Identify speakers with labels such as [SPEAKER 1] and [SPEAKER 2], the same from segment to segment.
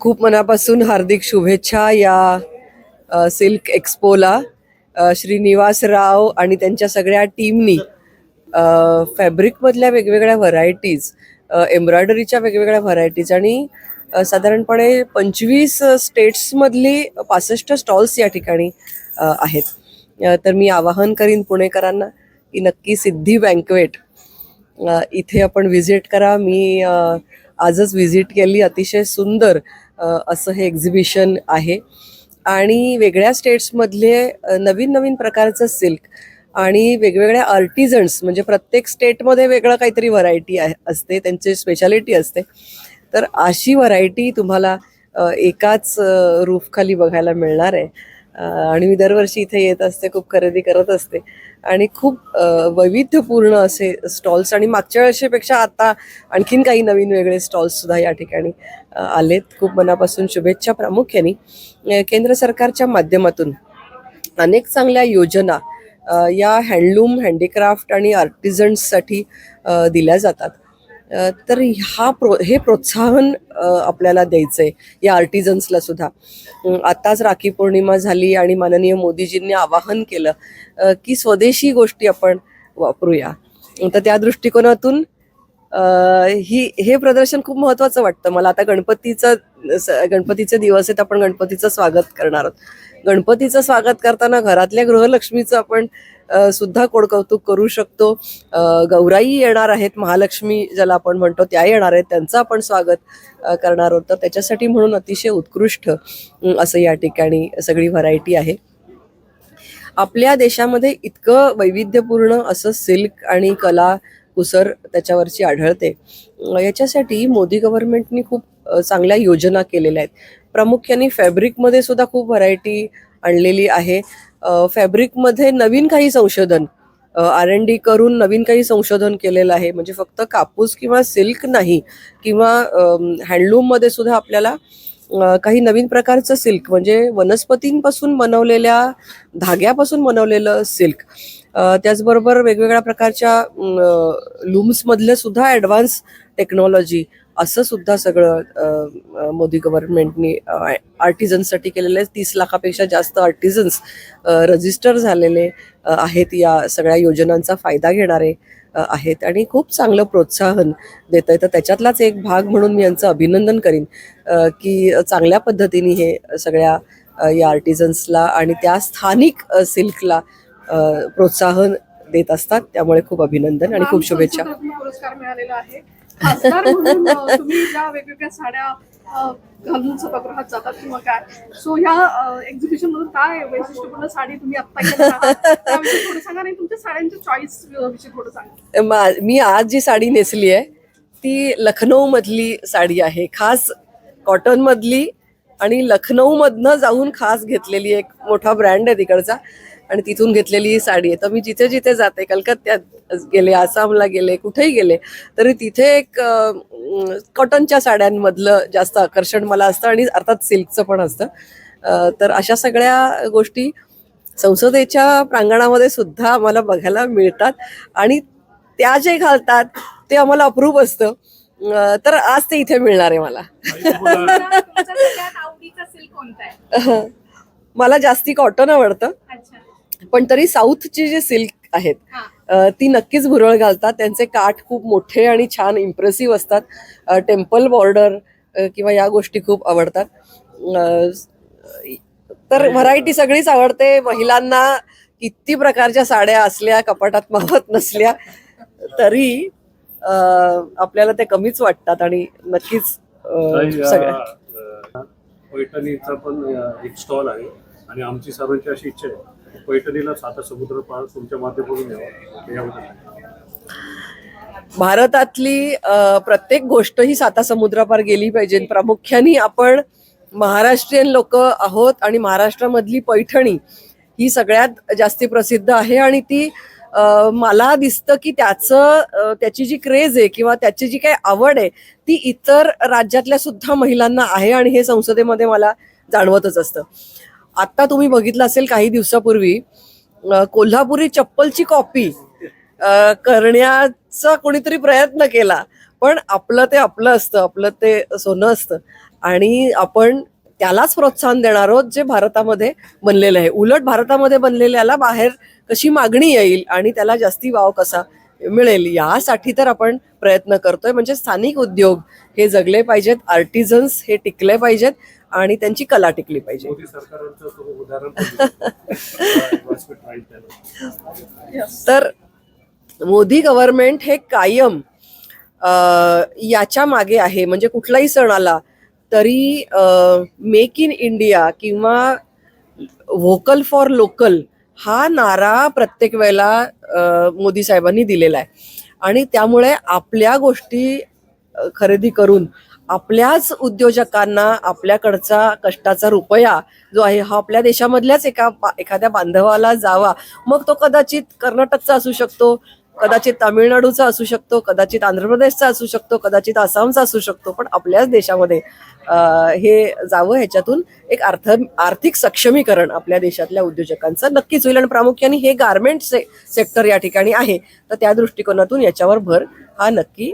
[SPEAKER 1] खूप मनापासून हार्दिक शुभेच्छा या सिल्क एक्सपोला. श्रीनिवास राव आणि त्यांच्या सगळ्या टीमनी फॅब्रिकमधल्या वेगवेगळ्या व्हरायटीज एम्ब्रॉयडरीच्या वेगवेगळ्या व्हरायटीज आणि साधारणपणे पंचवीस स्टेट्समधली पासष्ट स्टॉल्स या ठिकाणी आहेत. तर मी आवाहन करीन पुणेकरांना की नक्की सिद्धी बँकवेट इथे आपण व्हिजिट करा. मी आजच व्हिजिट केली. अतिशय सुंदर असं हे एक्झिबिशन आहे. आणि वेगळ्या स्टेट्समधले नवीन नवीन प्रकारचं सिल्क आणि वेगवेगळ्या आर्टिझन्स म्हणजे प्रत्येक स्टेटमध्ये वेगळं काहीतरी व्हरायटी आहे असते त्यांची स्पेशालिटी असते. तर अशी व्हरायटी तुम्हाला एकाच रूफखाली बघायला मिळणार आहे. आणि मी दरवर्षी इथे येत असते खूप खरेदी करत असते. आणि खूप वैविध्यपूर्ण असे स्टॉल्स आणि मागच्या वर्षीपेक्षा आता आणखीन काही नवीन वेगळे स्टॉल्ससुद्धा या ठिकाणी आलेत. खूप मनापासून शुभेच्छा प्रामुख्याने. केंद्र सरकारच्या माध्यमातून अनेक चांगल्या योजना या हँडलूम हँडीक्राफ्ट आणि आर्टिझन्ससाठी दिल्या जातात. तर हा प्रो हे प्रोत्साहन आपल्याला द्यायचं आहे या आर्टिझन्सला सुद्धा. आत्ताच राखी पौर्णिमा झाली आणि माननीय मोदीजींनी आवाहन केलं की स्वदेशी गोष्टी आपण वापरूया. तर त्या दृष्टिकोनातून ही हे प्रदर्शन खूप महत्त्वाचं वाटतं. मला आता गणपतीचं गणपतीचे दिवस आहेत आपण गणपतीचं स्वागत करणार आहोत. गणपतीचं स्वागत करताना घरातल्या गृहलक्ष्मीचं आपण सुद्धा कोडकौतुक करू शकतो. गौराई येणार आहेत महालक्ष्मी ज्याला आपण म्हणतो त्या येणार आहेत त्यांचं आपण स्वागत करणार आहोत. तर त्याच्यासाठी म्हणून अतिशय उत्कृष्ट असं या ठिकाणी सगळी व्हरायटी आहे. आपल्या देशामध्ये इतकं वैविध्यपूर्ण असं सिल्क आणि कला कुसर त्याच्यावरची आढळते. याच्यासाठी मोदी गव्हर्नमेंटनी खूप चांगल्या योजना केलेल्या आहेत. प्रामुख्याने फॅब्रिकमध्ये सुद्धा खूप व्हरायटी आणलेली आहे. फॅब्रिकमध्ये नवीन काही संशोधन आर एन डी करून नवीन काही संशोधन केलेलं आहे. म्हणजे फक्त कापूस किंवा सिल्क नाही किंवा हँडलूममध्ये सुद्धा आपल्याला काही नवीन प्रकारचं सिल्क म्हणजे वनस्पतींपासून बनवलेल्या धाग्यापासून बनवलेलं सिल्क त्याचबरोबर वेगवेगळ्या प्रकारच्या लूम्समधलं सुद्धा ॲडव्हान्स टेक्नॉलॉजी असं सुद्धा सगळं मोदी गव्हर्नमेंटनी आर्टिझन्ससाठी केलेलं आहे. तीस लाखापेक्षा जास्त आर्टिझन्स रजिस्टर झालेले आहेत या सगळ्या योजनांचा फायदा घेणारे आहेत आणि खूप चांगलं प्रोत्साहन देत आहे तर त्याच्यातलाच एक भाग म्हणून मी यांचं अभिनंदन करीन की चांगल्या पद्धतीने हे सगळ्या या आर्टिझन्सला आणि त्या स्थानिक सिल्कला प्रोत्साहन देत असतात. त्यामुळे खूप अभिनंदन आणि खूप शुभेच्छा.
[SPEAKER 2] पुरस्कार मिळालेला आहे. खासदार म्हणून तुम्ही ज्या वेगवेगळ्या साड्या घालून सभागृहात जातात किंवा काय. सो ह्या एक्झिबिशन मधून काय वैशिष्ट्यपूर्ण साडी तुम्ही आता थोडं सांगा नाही तुमच्या साड्यांच्या चॉईस विषयी थोडं सांगा.
[SPEAKER 1] मी आज जी साडी नेसली आहे ती लखनौ मधली साडी आहे. खास कॉटन मधली आणि लखनौ मधनं जाऊन खास घेतलेली एक मोठा ब्रँड आहे तिकडचा. आणि तिथून घेतलेली ही साडी आहे. तर मी जिथे जिथे जाते कलकत्त्यात गेले आसामला गेले कुठेही गेले तरी तिथे एक कॉटनच्या साड्यांमधलं जास्त आकर्षण मला असतं आणि अर्थात सिल्कचं पण असतं. तर अशा सगळ्या गोष्टी संसदेच्या प्रांगणामध्ये सुद्धा आम्हाला बघायला मिळतात आणि त्या जे घालतात ते आम्हाला अप्रूप असतं. तर आज ते इथे मिळणार आहे मला. मला जास्ती कॉटन आवडतं. पण तरी साऊथची जी सिल्क आहेत ती नक्कीच भुरळ घालतात. त्यांचे काठ खूप मोठे आणि छान इम्प्रेसिव्ह असतात. टेम्पल बॉर्डर किंवा या गोष्टी खूप आवडतात. तर व्हरायटी सगळीच आवडते. महिलांना किती प्रकारच्या साड्या असल्या कपाटात मावत नसल्या तरी आपल्याला ते कमीच वाटतात आणि नक्कीच सगळ्या
[SPEAKER 3] पैठणीचा पण एक स्टॉल आहे. आणि आमची सर्वांची अशी इच्छा आहे पैठणीला साता समुद्र पार तुमच्या माध्यमातून यावं.
[SPEAKER 1] भारतातली प्रत्येक गोष्ट ही साता समुद्रापार गेली पाहिजे. प्रामुख्याने आपण महाराष्ट्रीयन लोक आहोत आणि महाराष्ट्रामधली पैठणी ही सगळ्यात जास्ती प्रसिद्ध आहे आणि ती मला दिसतं की त्याचं त्याची जी क्रेज आहे किंवा त्याची जी काही आवड आहे ती इतर राज्यातल्या सुद्धा महिलांना आहे आणि हे संसदेमध्ये मला जाणवतच असतं. आत्ता तुम्ही बघितलं असेल काही दिवसापूर्वी कोल्हापुरी चप्पलची कॉपी करण्याचा कोणीतरी प्रयत्न केला. पण आपलं ते आपलं असतं आपलं ते सोनं असतं. आणि आपण त्यालाच प्रोत्साहन देणार आहोत जे भारतामध्ये बनलेलं आहे. उलट भारतामध्ये बनलेल्याला बाहेर कशी मागणी येईल आणि त्याला जास्ती वाव कसा मिळेल यासाठी तर आपण प्रयत्न करतोय. म्हणजे स्थानिक उद्योग हे जगले पाहिजेत आर्टिझन्स हे टिकले पाहिजेत. आणि त्यांची कला टिकली पाहिजे. तर मोदी गव्हर्नमेंट हे कायम याच्या मागे आहे. म्हणजे कुठलाही सण आला तरी मेक इन इंडिया किंवा व्होकल फॉर लोकल हा नारा प्रत्येक वेळेला मोदी साहेबांनी दिलेला आहे. आणि त्यामुळे आपल्या गोष्टी खरेदी करून आपल्याच उद्योजकांना आपल्याकडचा कष्टाचा रुपया जो आहे हा आपल्या देशामधल्याच एका बा- एखाद्या बांधवाला जावा. मग तो कदाचित कर्नाटकचा असू शकतो कदाचित तामिळनाडूचा असू शकतो कदाचित आंध्र प्रदेशचा असू शकतो कदाचित आसामचा असू शकतो पण आपल्याच देशामध्ये हे जावं ह्याच्यातून एक अर्थ आर्थिक सक्षमीकरण आपल्या देशातल्या उद्योजकांचं नक्कीच होईल. आणि प्रामुख्याने हे गारमेंट से सेक्टर या ठिकाणी आहे. तर त्या दृष्टिकोनातून याच्यावर भर हा नक्की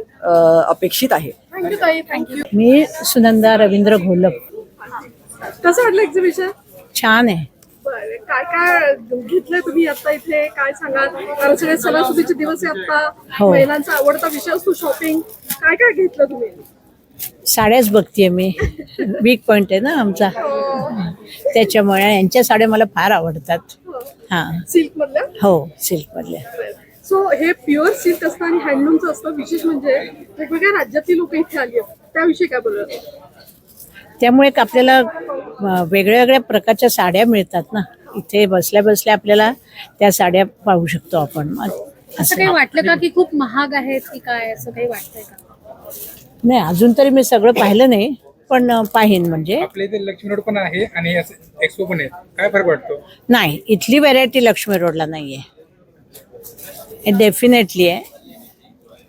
[SPEAKER 1] अपेक्षित आहे.
[SPEAKER 2] थँक्यू ताई. थँक्यू
[SPEAKER 4] मी सुनंदा रवींद्र घोलप.
[SPEAKER 2] कसं वाटलं एक्झिबिशन
[SPEAKER 4] छान आहे.
[SPEAKER 2] बरं काय काय घेतलंय तुम्ही आता इथे? काय सांगाल? कारण सगळे सणासुदीचे दिवस आहे आता
[SPEAKER 4] हो.
[SPEAKER 2] महिलांचा आवडता विषय असतो शॉपिंग काय काय घेतलं तुम्ही?
[SPEAKER 4] साड्याच बघतीये मी. वीक पॉइंट आहे ना आमचा. त्याच्यामुळे यांच्या साड्या मला फार आवडतात. हा.
[SPEAKER 2] सिल्क मधल्या?
[SPEAKER 4] हो सिल्क मधल्या.
[SPEAKER 2] सो हे प्युअर सिल्क असतं आणि हँडलूमचं असतं. विशेष म्हणजे वेगवेगळ्या राज्यातली लोक इथे आली आहेत. त्याविषयी काय बोलत
[SPEAKER 4] त्यामुळे एक आपल्याला वेगळ्या वेगळ्या प्रकारच्या साड्या मिळतात ना. इथे बसल्या बसल्या आपल्याला त्या साड्या पाहू शकतो आपण.
[SPEAKER 5] असं काही वाटलं का की खूप महाग आहेत की काय? असं काही वाटतंय का?
[SPEAKER 4] नाही अजून तरी मी सगळं पाहिलं नाही पण पाहीन म्हणजे.
[SPEAKER 6] आपल्या इथे लक्ष्मी रोड पण आहे आणि एक्सपो पण आहे. काय फरक वाटतो?
[SPEAKER 4] नाही इथली व्हरायटी लक्ष्मी रोडला नाही आहे डेफिनेटली आहे.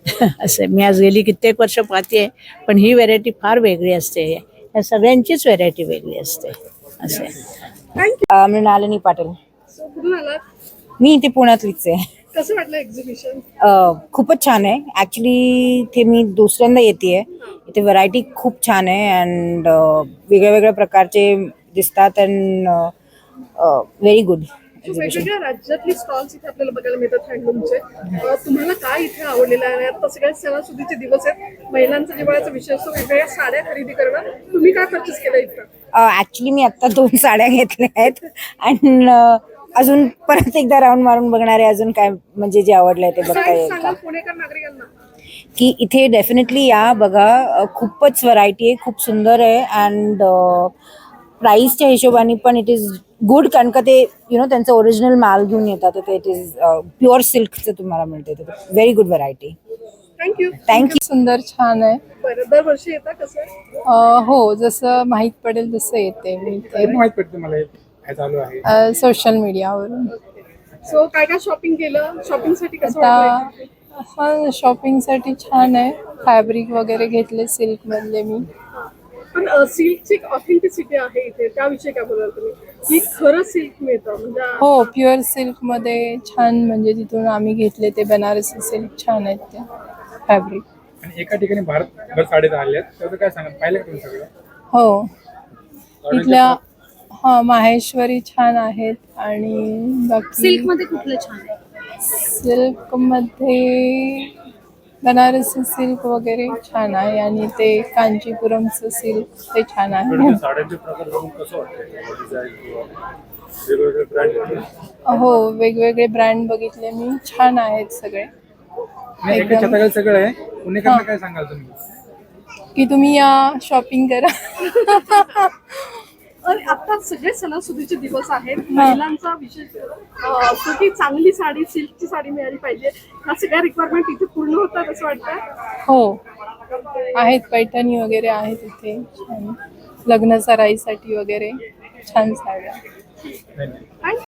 [SPEAKER 4] असं मी आज गेली कित्येक वर्ष पाहते पण ही व्हेरायटी फार वेगळी असते. या सगळ्यांचीच व्हेरायटी वेगळी असते. असं.
[SPEAKER 2] थँक्यू
[SPEAKER 7] मृणालिनी पाटील. मी इथे पुण्यातलीच आहे.
[SPEAKER 2] कसं वाटलं एक्झिबिशन
[SPEAKER 7] खूपच छान आहे. ॲक्च्युली इथे मी दुसऱ्यांदा येते इथे व्हरायटी खूप छान आहे अँड वेगळ्या वेगळ्या प्रकारचे दिसतात अँड व्हेरी गुड
[SPEAKER 2] वेगवेगळ्या राज्यातली स्टॉल्स इथे आपल्याला बघायला मिळतात हँडलूमचे तुम्हाला काय इथे आवडलेलं आहे? आता सगळ्या सणासुदीचे दिवस आहेत. महिलांचा जिव्हाळ्याचा विषय असतो. वेगवेगळ्या साड्या खरेदी करणं. तुम्ही काय परचेस केलं इथं?
[SPEAKER 7] ॲक्च्युली मी आत्ता दोन साड्या घेतल्या आहेत. अँड अजून परत एकदा राऊंड मारून बघणार आहे. अजून काय म्हणजे जे आवडलंय ते बघता येईल का?
[SPEAKER 2] सांगाल पुणेकर नागरिकांना.
[SPEAKER 7] की इथे डेफिनेटली या बघा खूपच व्हरायटी आहे. खूप सुंदर आहे. अँड प्राईसच्या हिशोबाने पण इट इज गुड कारण का ते यु नो त्यांचं ओरिजिनल माल घेऊन येतात तर इट इज प्युअर सिल्कचं तुम्हाला मिळते very good variety
[SPEAKER 2] thank you
[SPEAKER 7] thank you
[SPEAKER 8] सुंदर छान आहे.
[SPEAKER 2] बरं दरवर्षी येता कसं?
[SPEAKER 8] अ, हो जसं माहीत पडेल तसं येते मी
[SPEAKER 6] कधी माहीत पडते मला हे? काय चालू आहे?
[SPEAKER 8] ते सोशल मीडियावरून
[SPEAKER 2] सो काय काय शॉपिंग केलं? शॉपिंगसाठी कसं
[SPEAKER 8] आता
[SPEAKER 2] वाटलं
[SPEAKER 8] हा शॉपिंगसाठी छान आहे. फॅब्रिक वगैरे घेतले सिल्क मधले मी.
[SPEAKER 2] पण सिल्कची एक ऑथेंटिसिटी आहे इथे. त्याविषयी काय बोलाल तुम्ही? खरं सिल्क मिळतं म्हणजे
[SPEAKER 8] हो प्युअर सिल्कमध्ये छान म्हणजे तिथून आम्ही घेतले ते बनारसी सिल्क छान आहेत ते फॅब्रिक
[SPEAKER 6] आणि एका ठिकाणी आल्या आहेत त्याचं काय सांगा पाहिलं का तुम्ही सगळं?
[SPEAKER 8] हो. इथल्या हा माहेश्वरी छान आहेत आणि बाकी
[SPEAKER 5] सिल्कमध्ये कुठलं छान आहे?
[SPEAKER 8] सिल्कमध्ये बनारसी सिल्क वगैरे छान आहे आणि ते कांचीपुरमचं सिल्क ते छान आहे.
[SPEAKER 3] साड्यांचे प्रकार बघून कसं वाटतं
[SPEAKER 8] हो वेगवेगळे ब्रँड बघितले मी. छान आहेत सगळे. एकदम.
[SPEAKER 6] सगळं आहे. पुणेकरांना काय सांगाल तुम्ही?
[SPEAKER 8] की तुम्ही या शॉपिंग करा.
[SPEAKER 2] आता सगळे सणासुदीचे दिवस आहेत. महिलांचा विशेष अं, चांगली साडी सिल्कची साडी मिळाली पाहिजे. ह्या सगळ्या रिक्वायरमेंट इथे पूर्ण होतात असं वाटतं
[SPEAKER 8] हो. आहेत पैठणी वगैरे आहेत इथे. छान. लग्न सराईसाठी वगैरे छान साड्या.
[SPEAKER 6] नाही.